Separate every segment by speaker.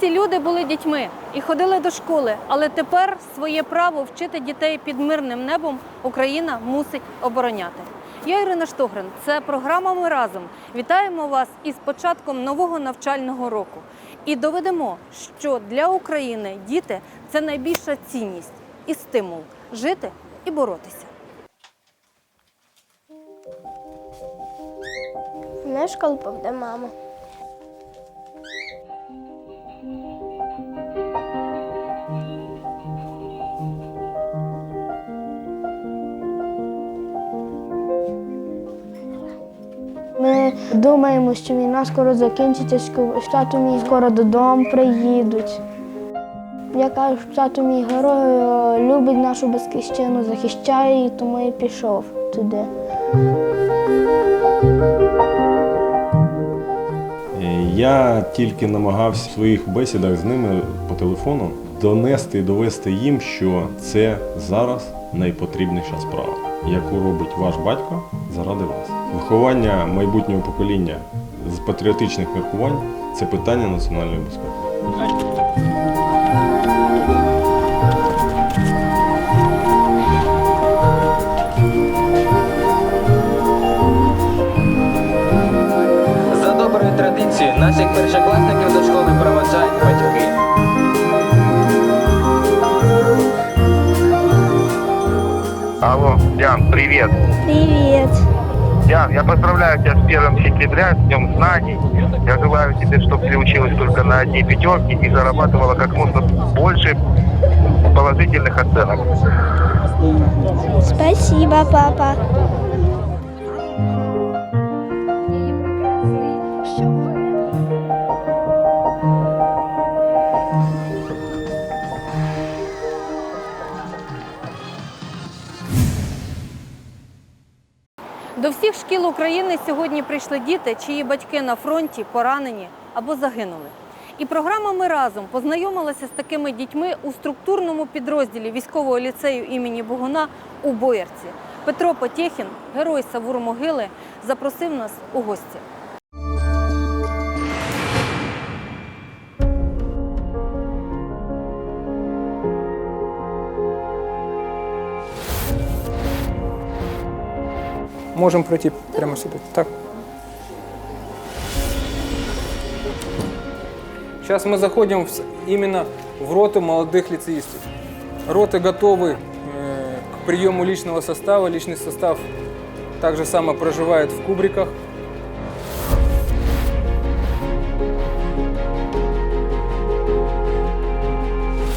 Speaker 1: Ці люди були дітьми і ходили до школи, але тепер своє право вчити дітей під мирним небом Україна мусить обороняти. Я Ірина Штогрин. Це програма Ми разом. Вітаємо вас із початком нового навчального року. І доведемо, що для України діти це найбільша цінність і стимул жити і боротися.
Speaker 2: Не в школу поведе мама. Думаємо, що війна скоро закінчиться, що тато мій скоро додому приїдуть. Я кажу, що тато мій герой е, любить нашу батьківщину, захищає її, тому і пішов туди.
Speaker 3: Е, Я тільки намагався в своїх бесідах з ними по телефону донести і довести їм, що це зараз найпотрібніша справа, яку робить ваш батько заради вас. Виховання майбутнього покоління з патріотичних міркувань це питання національної безпеки.
Speaker 4: За доброю традицією наших першокласників до школи проведжають батьки.
Speaker 5: Алло, Диан, привет.
Speaker 2: Привіт!
Speaker 5: Диан, я поздравляю тебя с 1 сентября, с Днем Знаний. Я желаю тебе, чтобы ты училась только на одни пятерки и зарабатывала как можно больше положительных оценок.
Speaker 2: Спасибо, папа.
Speaker 1: До всіх шкіл України сьогодні прийшли діти, чиї батьки на фронті поранені або загинули. І програма Ми разом познайомилася з такими дітьми у структурному підрозділі військового ліцею імені Богуна у Боярці. Петро Потєхін, герой Савур-Могили, запросив нас у гості.
Speaker 6: Можем пройти прямо сюда. Так. Сейчас мы заходим в с- именно в роту молодых лицеистов. Роты готовы э, к приему личного состава. Личный состав также само проживает в кубриках.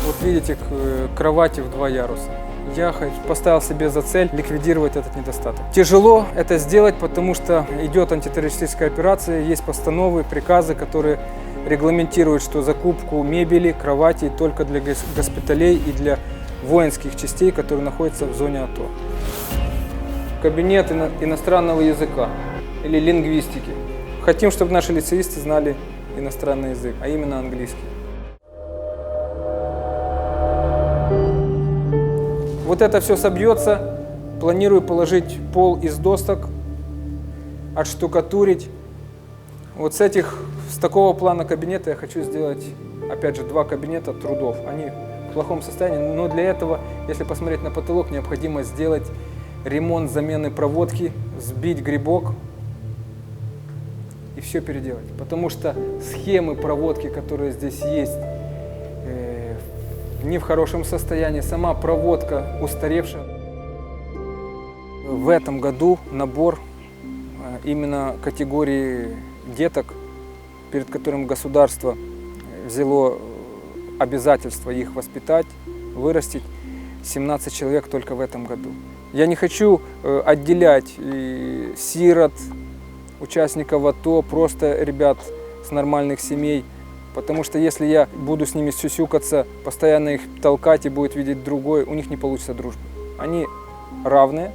Speaker 6: Вот видите, к- э, кровати в два яруса. Я поставил себе за цель ликвидировать этот недостаток. Тяжело это сделать, потому что идет антитеррористическая операция, есть постановы, приказы, которые регламентируют, что закупку мебели, кроватей только для гос- госпиталей и для воинских частей, которые находятся в зоне АТО. Кабинет ино- иностранного языка или лингвистики. Хотим, чтобы наши лицеисты знали иностранный язык, а именно английский. Вот это все собьется. Планирую положить пол из досок, отштукатурить. Вот с этих, с такого плана кабинета я хочу сделать, опять же, два кабинета трудов. Они в плохом состоянии, но для этого, если посмотреть на потолок, необходимо сделать ремонт замены проводки, сбить грибок и все переделать. Потому что схемы проводки, которые здесь есть, не в хорошем состоянии, сама проводка устаревшая. В этом году набор э, именно категории деток, перед которым государство взяло э, обязательство их воспитать, вырастить, 17 человек только в этом году. Я не хочу э, отделять сирот, участников АТО, просто ребят с нормальных семей, Потому что если я буду с ними сюсюкаться, постоянно их толкать и будет видеть другой, у них не получится дружбы. Они равные,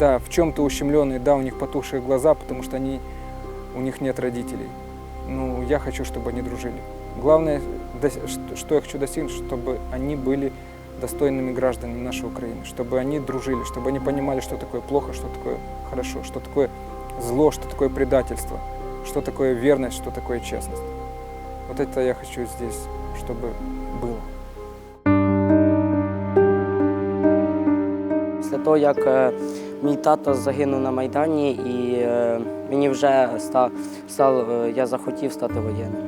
Speaker 6: да, в чем-то ущемленные, да, у них потухшие глаза, потому что они, у них нет родителей. Ну, я хочу, чтобы они дружили. Главное, что я хочу достигнуть, чтобы они были достойными гражданами нашей Украины, чтобы они дружили, чтобы они понимали, что такое плохо, что такое хорошо, что такое зло, что такое предательство, что такое верность, что такое честность. Вот это я хочу здесь, чтобы было.
Speaker 7: Після того, як е, мій тато загинув на Майдані, і е, мені вже став, став, е, я захотів стати воєнним.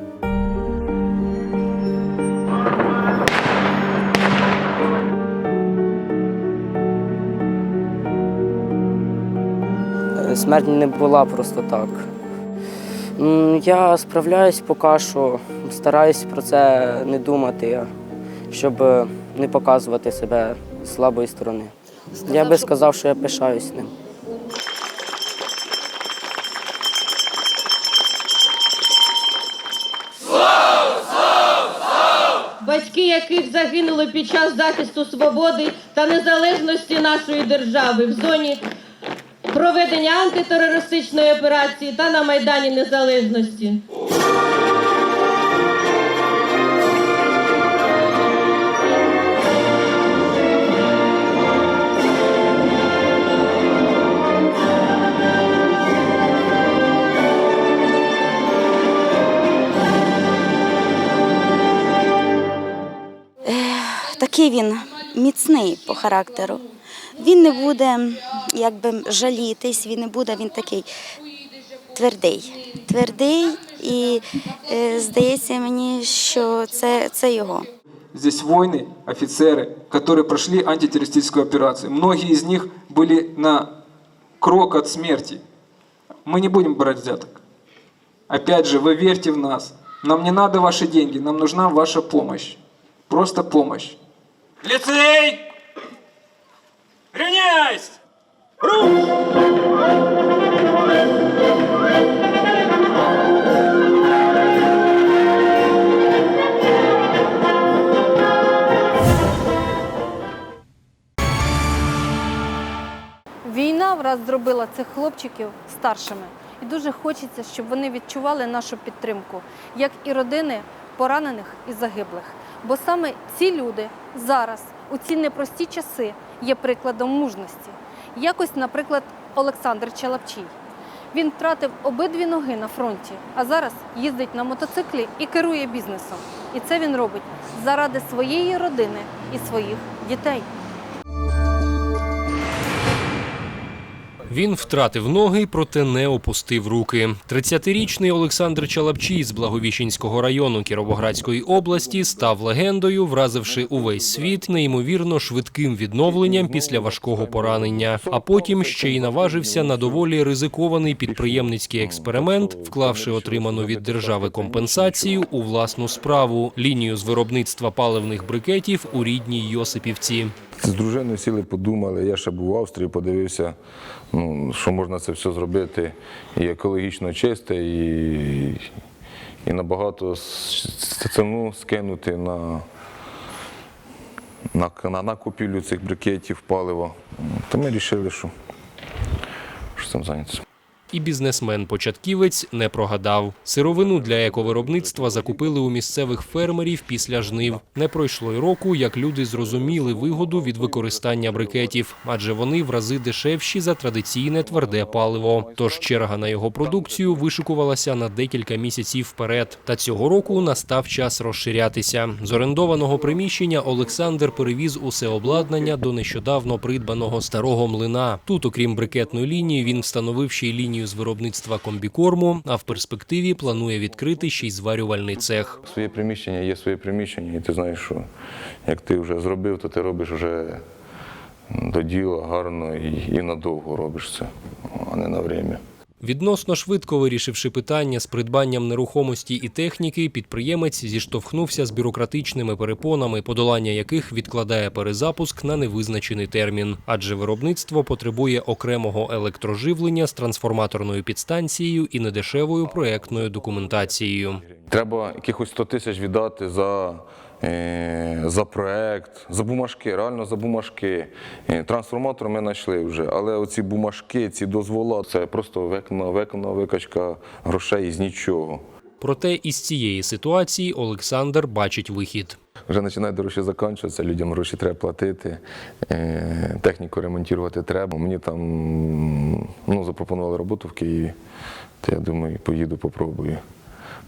Speaker 7: Е, Смерть не була просто так. Я справляюсь поки що, стараюсь про це не думати, щоб не показувати себе з слабої сторони. Я би сказав, що я пишаюсь ним.
Speaker 8: батьки яких загинули під час захисту свободи та незалежності нашої держави в зоні проведення антитерористичної операції та на Майдані Незалежності.
Speaker 9: такий він міцний по характеру. Він не буде якби жалітись, він не буде, він такий твердий. Твердий і е, здається мені, що це, це його.
Speaker 6: Здесь воины, офицеры, которые прошли антитеррористическую операцию. Многие из них были на крок от смерти. Мы не будем брать взяток. Опять же, вы верьте в нас. Нам не надо ваши деньги, нам нужна ваша помощь. Просто помощь. Лицей! Равняйсь!
Speaker 1: Війна враз зробила цих хлопчиків старшими. І дуже хочеться, щоб вони відчували нашу підтримку, як і родини поранених і загиблих. Бо саме ці люди зараз, у ці непрості часи, є прикладом мужності. Якось, наприклад, Олександр Чалапчій. Він втратив обидві ноги на фронті, а зараз їздить на мотоциклі і керує бізнесом. І це він робить заради своєї родини і своїх дітей.
Speaker 10: Він втратив ноги, проте не опустив руки. 30-річний Олександр Чалапчій з Благовіщенського району Кіровоградської області став легендою, вразивши увесь світ неймовірно швидким відновленням після важкого поранення. А потім ще й наважився на доволі ризикований підприємницький експеримент, вклавши отриману від держави компенсацію у власну справу лінію з виробництва паливних брикетів у рідній Йосипівці.
Speaker 11: З дружиною сіли, подумали. Я ще був в Австрії, подивився, ну, що можна це все зробити і екологічно чисте, і, і набагато ціну скинути на, на, на, на купівлю цих брикетів, палива. То ми вирішили, що, що цим зайнятися.
Speaker 10: І бізнесмен-початківець не прогадав. Сировину для ековиробництва закупили у місцевих фермерів після жнив. Не пройшло й року, як люди зрозуміли вигоду від використання брикетів, адже вони в рази дешевші за традиційне тверде паливо. Тож черга на його продукцію вишикувалася на декілька місяців вперед. Та цього року настав час розширятися. З орендованого приміщення Олександр перевіз усе обладнання до нещодавно придбаного старого млина. Тут, окрім брикетної лінії, він встановив ще й лінію з виробництва комбікорму, а в перспективі планує відкрити ще й зварювальний цех.
Speaker 11: Своє приміщення є своє приміщення, і ти знаєш, що як ти вже зробив, то ти робиш вже до діла гарно і, і надовго робиш це, а не на время.
Speaker 10: Відносно швидко вирішивши питання з придбанням нерухомості і техніки, підприємець зіштовхнувся з бюрократичними перепонами, подолання яких відкладає перезапуск на невизначений термін, адже виробництво потребує окремого електроживлення з трансформаторною підстанцією і недешевою проектною документацією.
Speaker 11: Треба якихось 100 тисяч віддати за, за проект, за бумажки, реально за бумажки. Е, Трансформатор ми знайшли вже, але оці бумажки, ці дозвола це просто виконана, виконана викачка грошей з нічого.
Speaker 10: Проте із цієї ситуації Олександр бачить вихід.
Speaker 11: Вже починають дорожче закінчуватися, людям гроші треба платити, е, техніку ремонтувати треба. Мені там ну, запропонували роботу в Києві, то я думаю, поїду, попробую.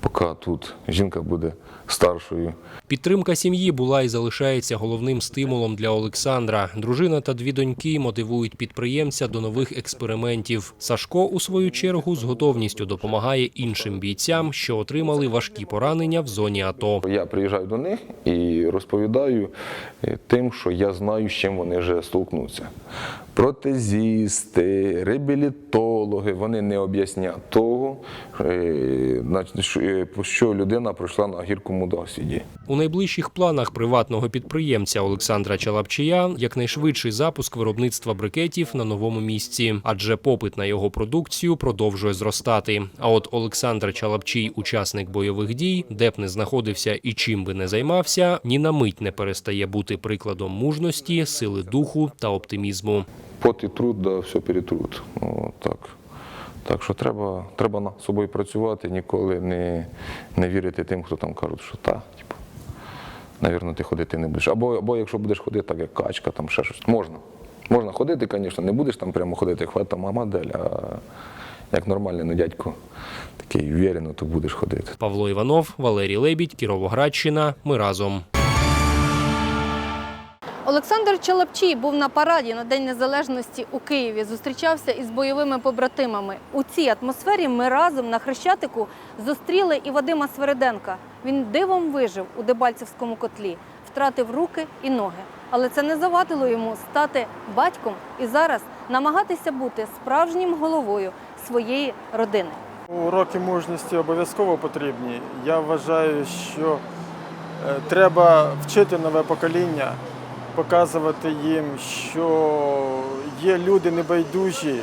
Speaker 11: Поки тут жінка буде старшою.
Speaker 10: Підтримка сім'ї була і залишається головним стимулом для Олександра. Дружина та дві доньки мотивують підприємця до нових експериментів. Сашко, у свою чергу, з готовністю допомагає іншим бійцям, що отримали важкі поранення в зоні АТО.
Speaker 11: Я приїжджаю до них і розповідаю е, тим, що я знаю, з чим вони вже столкнуться. Протезісти, реабілітологи, вони не об'яснять того, е, що- е, людина пройшла на гіркому досвіді.
Speaker 10: У найближчих планах приватного підприємця Олександра Чалапчия якнайшвидший запуск виробництва брикетів на новому місці, адже попит на його продукцію продовжує зростати. А от Олександр Чалапчій, учасник бойових дій, де б не знаходився і чим би не займався, ні на мить не перестає бути прикладом мужності, сили духу та оптимізму.
Speaker 11: Пот і труд, да, все перетрут. Ну, так. Так що треба, треба над собою працювати, ніколи не, не вірити тим, хто там кажуть, що та, типу, навірно, ти ходити не будеш. Або, або якщо будеш ходити так, як качка, там ще щось. Можна. Можна ходити, звісно, не будеш там прямо ходити, як хвата модель, а як нормальний ну, дядько, такий вірено, то будеш ходити.
Speaker 10: Павло Іванов, Валерій Лебідь, Кіровоградщина. Ми разом.
Speaker 1: Олександр Чалапчій був на параді на День Незалежності у Києві. Зустрічався із бойовими побратимами. У цій атмосфері ми разом на Хрещатику зустріли і Вадима Свериденка. Він дивом вижив у Дебальцевському котлі, втратив руки і ноги. Але це не завадило йому стати батьком і зараз намагатися бути справжнім головою своєї родини.
Speaker 12: Уроки мужності обов'язково потрібні. Я вважаю, що е, треба вчити нове покоління, показувати їм, що є люди небайдужі,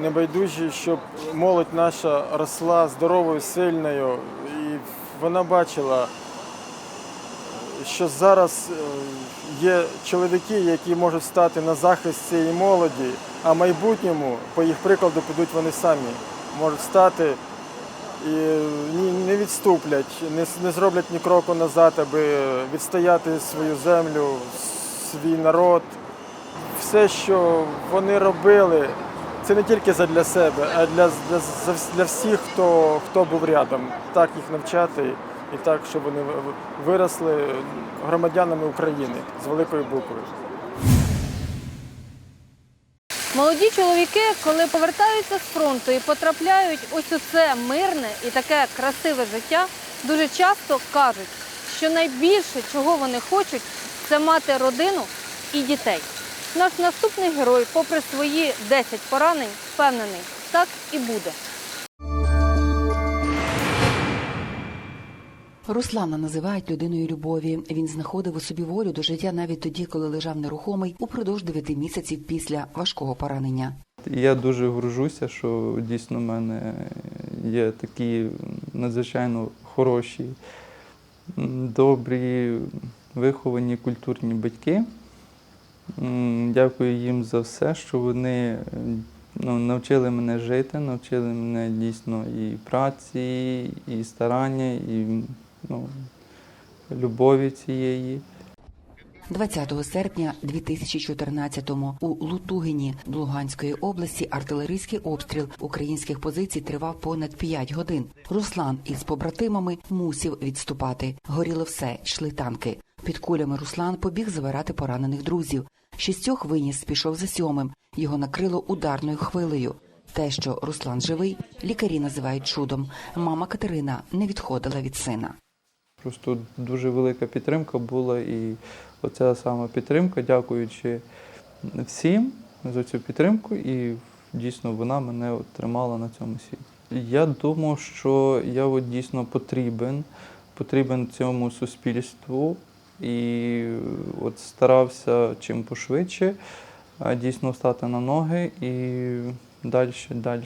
Speaker 12: небайдужі, щоб молодь наша росла здоровою, сильною. І вона бачила, що зараз е, є чоловіки, які можуть стати на захист цієї молоді, а в майбутньому, по їх прикладу, підуть вони самі можуть стати і не відступлять, не, зроблять ні кроку назад, аби відстояти свою землю, свій народ. Все, що вони робили, це не тільки задля себе, а для, для, для всіх, хто, хто був рядом. Так їх навчати і так, щоб вони виросли громадянами України з великої букви.
Speaker 1: Молоді чоловіки, коли повертаються з фронту і потрапляють ось у це мирне і таке красиве життя, дуже часто кажуть, що найбільше, чого вони хочуть, це мати родину і дітей. Наш наступний герой, попри свої 10 поранень, впевнений, так і буде.
Speaker 13: Руслана називають людиною любові. Він знаходив у собі волю до життя навіть тоді, коли лежав нерухомий упродовж дев'яти місяців після важкого поранення.
Speaker 14: Я дуже горжуся, що дійсно в мене є такі надзвичайно хороші, добрі, виховані культурні батьки. Дякую їм за все, що вони ну, навчили мене жити, навчили мене дійсно і праці, і старання, і ну, любові цієї.
Speaker 13: 20 серпня 2014-му у Лутугині Луганської області артилерійський обстріл українських позицій тривав понад 5 годин. Руслан із побратимами мусів відступати. Горіло все, йшли танки. Під кулями Руслан побіг забирати поранених друзів. Шістьох виніс пішов за сьомим. Його накрило ударною хвилею. Те, що Руслан живий, лікарі називають чудом. Мама Катерина не відходила від сина.
Speaker 14: Просто дуже велика підтримка була, і оця сама підтримка, дякуючи всім за цю підтримку, і дійсно вона мене тримала на цьому світі. Я думав, що я от дійсно потрібен, потрібен цьому суспільству і от старався чим пошвидше дійсно встати на ноги і далі, далі,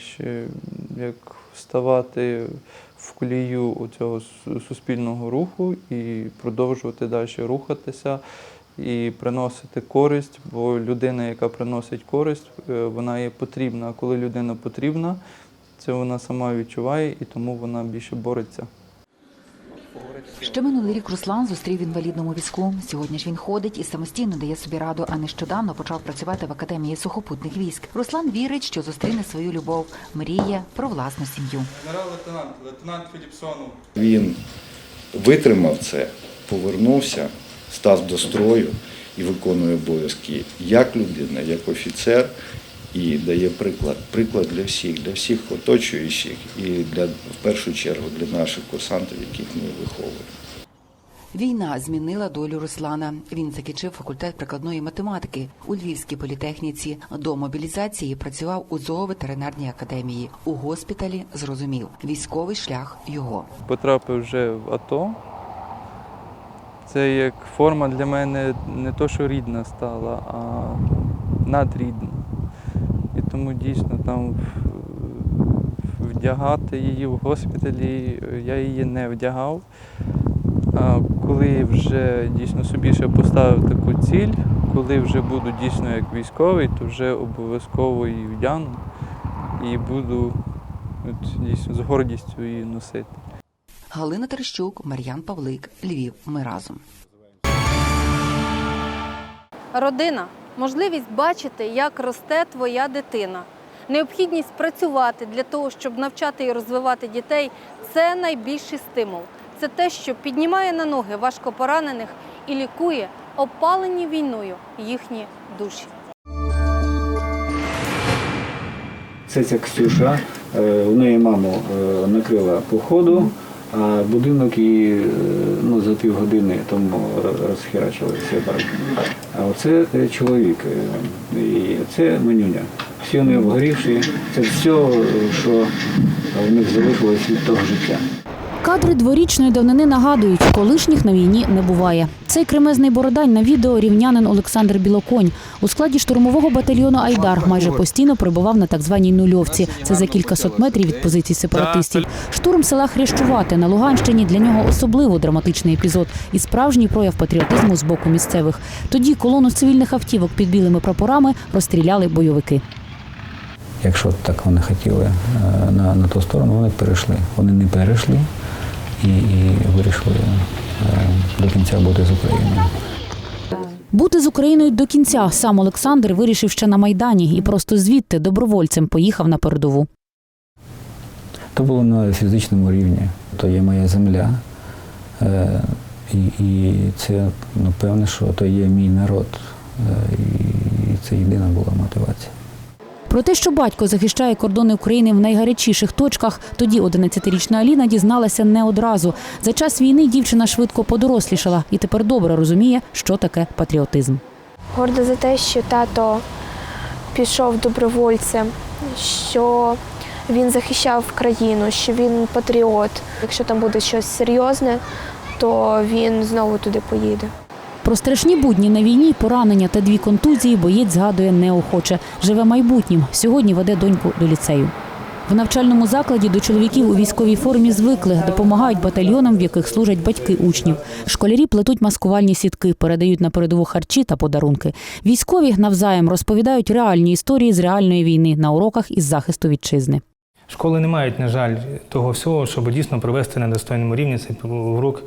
Speaker 14: як вставати в колію цього суспільного руху і продовжувати далі рухатися і приносити користь, бо людина, яка приносить користь, е, вона є потрібна. А коли людина потрібна, це вона сама відчуває і тому вона більше бореться.
Speaker 13: Ще минулий рік Руслан зустрів в інвалідному візку. Сьогодні ж він ходить і самостійно дає собі раду, а нещодавно почав працювати в академії сухопутних військ. Руслан вірить, що зустріне свою любов, мріє про власну сім'ю.
Speaker 14: Генерал-лейтенант, лейтенант Філіпсонов.
Speaker 15: Він витримав це, повернувся, став до строю і виконує обов'язки як людина, як офіцер, і дає приклад. Приклад для всіх, для всіх оточуючих і для в першу чергу для наших курсантів, яких ми виховуємо.
Speaker 13: Війна змінила долю Руслана. Він закінчив факультет прикладної математики у Львівській політехніці. До мобілізації працював у зооветеринарній академії. У госпіталі зрозумів військовий шлях його.
Speaker 14: Потрапив вже в АТО. Це як форма для мене не то, що рідна стала, а надрідна. Тому дійсно там вдягати її в госпіталі я її не вдягав. А коли вже дійсно собі ще поставив таку ціль, коли вже буду дійсно як військовий, то вже обов'язково її вдягну і буду от, дійсно з гордістю її носити.
Speaker 13: Галина Терещук, Мар'ян Павлик, Львів. Ми разом.
Speaker 1: Родина можливість бачити, як росте твоя дитина. Необхідність працювати для того, щоб навчати і розвивати дітей це найбільший стимул. Це те, що піднімає на ноги важкопоранених і лікує опалені війною їхні душі.
Speaker 16: Це ця Ксюша, е, у неї маму е, накрила походу, а будинок її е, ну, за півгодини тому розхерачили барки. А оце е, чоловік, е, і це менюня. Всі вони обгорівші, це все, е, що в них залишилось від того життя.
Speaker 17: Кадри дворічної давнини нагадують, колишніх на війні не буває. Цей кремезний бородань на відео рівнянин Олександр Білоконь у складі штурмового батальйону Айдар майже постійно прибував на так званій нульовці. Це за кількасот метрів від позицій сепаратистів. Штурм села Хрещувате на Луганщині для нього особливо драматичний епізод і справжній прояв патріотизму з боку місцевих. Тоді колону цивільних автівок під білими прапорами розстріляли бойовики.
Speaker 16: Якщо так вони хотіли е, на, на ту сторону, вони перейшли. Вони не перейшли і, і вирішили е, до кінця бути з Україною.
Speaker 17: Бути з Україною до кінця сам Олександр вирішив ще на майдані і просто звідти добровольцем поїхав на передову.
Speaker 16: То було на фізичному рівні. То є моя земля. Е, і, і це ну, певне, що то є мій народ. Е, і це єдина була мотивація.
Speaker 17: Про те, що батько захищає кордони України в найгарячіших точках, тоді 11-річна Аліна дізналася не одразу. За час війни дівчина швидко подорослішала і тепер добре розуміє, що таке патріотизм.
Speaker 2: Горда за те, що тато пішов добровольцем, що він захищав країну, що він патріот. Якщо там буде щось серйозне, то він знову туди поїде.
Speaker 17: Про страшні будні на війні, поранення та дві контузії боєць згадує неохоче. Живе майбутнім. Сьогодні веде доньку до ліцею. В навчальному закладі до чоловіків у військовій формі звикли, допомагають батальйонам, в яких служать батьки учнів. Школярі плетуть маскувальні сітки, передають на передову харчі та подарунки. Військові навзаєм розповідають реальні історії з реальної війни на уроках із захисту вітчизни.
Speaker 18: Школи не мають, на жаль, того всього, щоб дійсно провести на достойному рівні цей урок,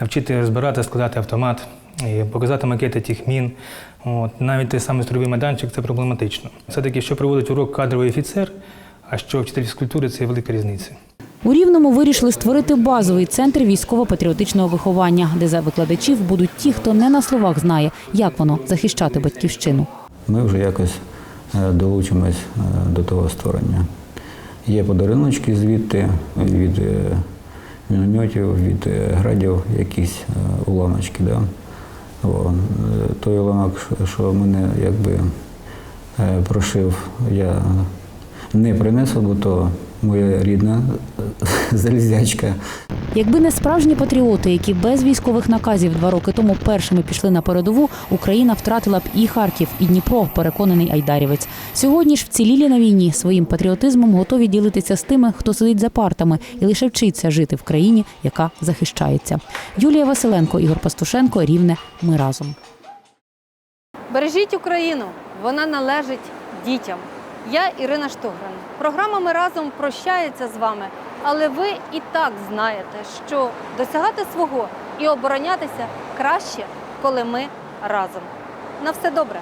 Speaker 18: навчити розбирати, складати автомат, і показати макети тих мін. От. Навіть той самий строєвий майданчик це проблематично. Все-таки, що проводить урок кадровий офіцер, а що вчитель фізкультури це велика різниця.
Speaker 17: У Рівному вирішили створити базовий центр військово-патріотичного виховання, де за викладачів будуть ті, хто не на словах знає, як воно захищати батьківщину.
Speaker 16: Ми вже якось е, долучимось е, до того створення. Є подаруночки звідти від е, мінометів, від градів, якісь уламочки. Да? Е, той уламок, що- що мене якби е, прошив, я не принесу, бо то моя рідна е, залізячка.
Speaker 17: Якби не справжні патріоти, які без військових наказів два роки тому першими пішли на передову, Україна втратила б і Харків, і Дніпро, переконаний айдарівець. Сьогодні ж вцілілі на війні своїм патріотизмом готові ділитися з тими, хто сидить за партами і лише вчиться жити в країні, яка захищається. Юлія Василенко, Ігор Пастушенко, Рівне. Ми разом.
Speaker 1: Бережіть Україну, вона належить дітям. Я Ірина Штогран. Програма Ми разом прощається з вами, Але ви і так знаєте, що досягати свого і оборонятися краще, коли ми разом. На все добре.